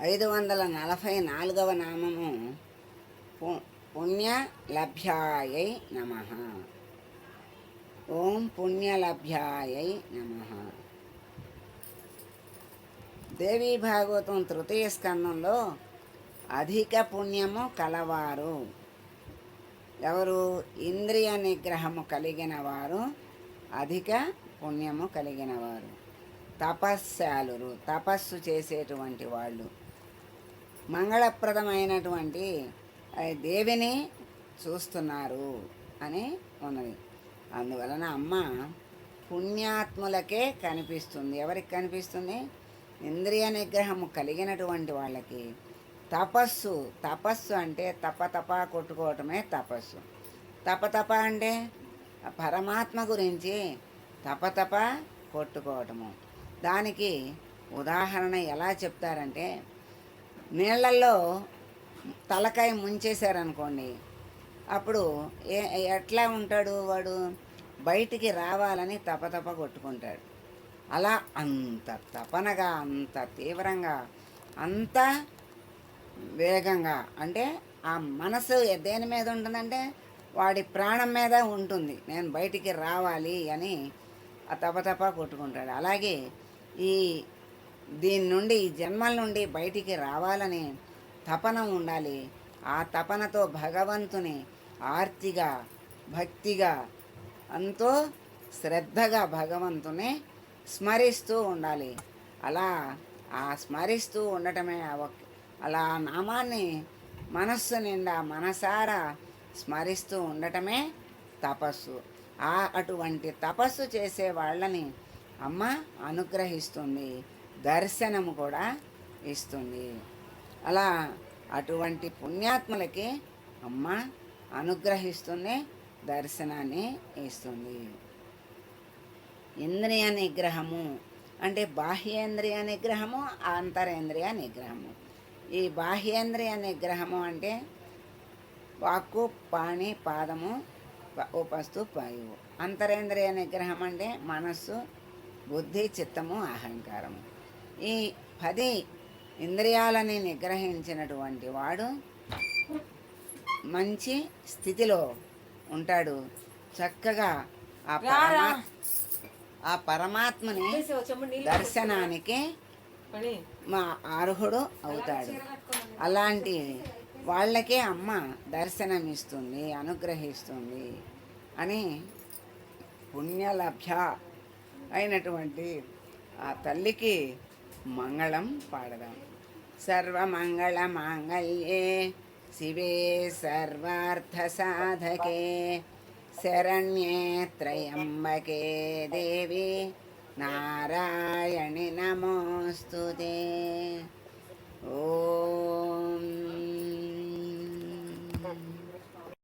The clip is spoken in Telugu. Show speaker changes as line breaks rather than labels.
ఐదు వందల నలభై నాలుగవ నామము పు- పుణ్య లభ్యాయై నమ. ఓం పుణ్యలభ్యాయై నమ. దేవీ భాగవతం తృతీయ స్కందంలో అధిక పుణ్యము కలవారు. ఎవరు? ఇంద్రియ నిగ్రహము కలిగిన వారు అధిక పుణ్యము కలిగిన వారు. తపస్శాలురు తపస్సు చేసేటువంటి వాళ్ళు. మంగళప్రదమైనటువంటి దేవిని చూస్తున్నారు అని ఉన్నది. అందువలన అమ్మ పుణ్యాత్ములకే కనిపిస్తుంది. ఎవరికి కనిపిస్తుంది? ఇంద్రియ నిగ్రహము కలిగినటువంటి వాళ్ళకి. తపస్సు తపస్సు అంటే తపతప కొట్టుకోవటమే తపస్సు. తపతప అంటే పరమాత్మ గురించి తపతప కొట్టుకోవటము. దానికి ఉదాహరణ ఎలా చెప్తారంటే నీళ్ళల్లో తలకాయ ముంచేశారనుకోండి అప్పుడు ఏ ఎట్లా ఉంటాడు వాడు? బయటికి రావాలని తపతప కొట్టుకుంటాడు. అలా అంత తపనగా అంత తీవ్రంగా అంత వేగంగా అంటే ఆ మనసు దేని మీద ఉంటుందంటే వాడి ప్రాణం మీద ఉంటుంది. నేను బయటికి రావాలి అని ఆ తపతప కొట్టుకుంటాడు. అలాగే ఈ దీని నుండి ఈ జన్మల నుండి బయటికి రావాలని తపన ఉండాలి. ఆ తపనతో భగవంతుని ఆర్తిగా భక్తిగా ఎంతో శ్రద్ధగా భగవంతుని స్మరిస్తూ ఉండాలి. అలా ఆ స్మరిస్తూ ఉండటమే అలా నామాన్ని మనస్సు నిండా మనసారా స్మరిస్తూ ఉండటమే తపస్సు. ఆ అటువంటి తపస్సు చేసే వాళ్ళని అమ్మ అనుగ్రహిస్తుంది. దర్శనము కూడా ఇస్తుంది. అలా అటువంటి పుణ్యాత్ములకి అమ్మ అనుగ్రహిస్తుంది దర్శనాన్ని ఇస్తుంది. ఇంద్రియ నిగ్రహము అంటే బాహ్యేంద్రియ నిగ్రహము అంతరేంద్రియ నిగ్రహము. ఈ బాహ్యేంద్రియ నిగ్రహము అంటే వాక్కు పాణి పాదము ఉపస్తు పాయువు. అంతరేంద్రియ నిగ్రహం అంటే మనస్సు బుద్ధి చిత్తము అహంకారము ఈ పది ఇంద్రియాలని నిగ్రహించినటువంటి వాడు మంచి స్థితిలో ఉంటాడు. చక్కగా ఆ పరమా ఆ పరమాత్మని దర్శనానికి మా అర్హుడు అవుతాడు. అలాంటి వాళ్ళకే అమ్మ దర్శనమిస్తుంది అనుగ్రహిస్తుంది అని పుణ్యలభ్య అయినటువంటి ఆ తల్లికి మంగళం పాడదాం. సర్వమంగళ మాంగళ్యే శివే సర్వార్థ సాధకే శరణ్యే త్రయంబకే దేవి నారాయణి నమోస్తుతే.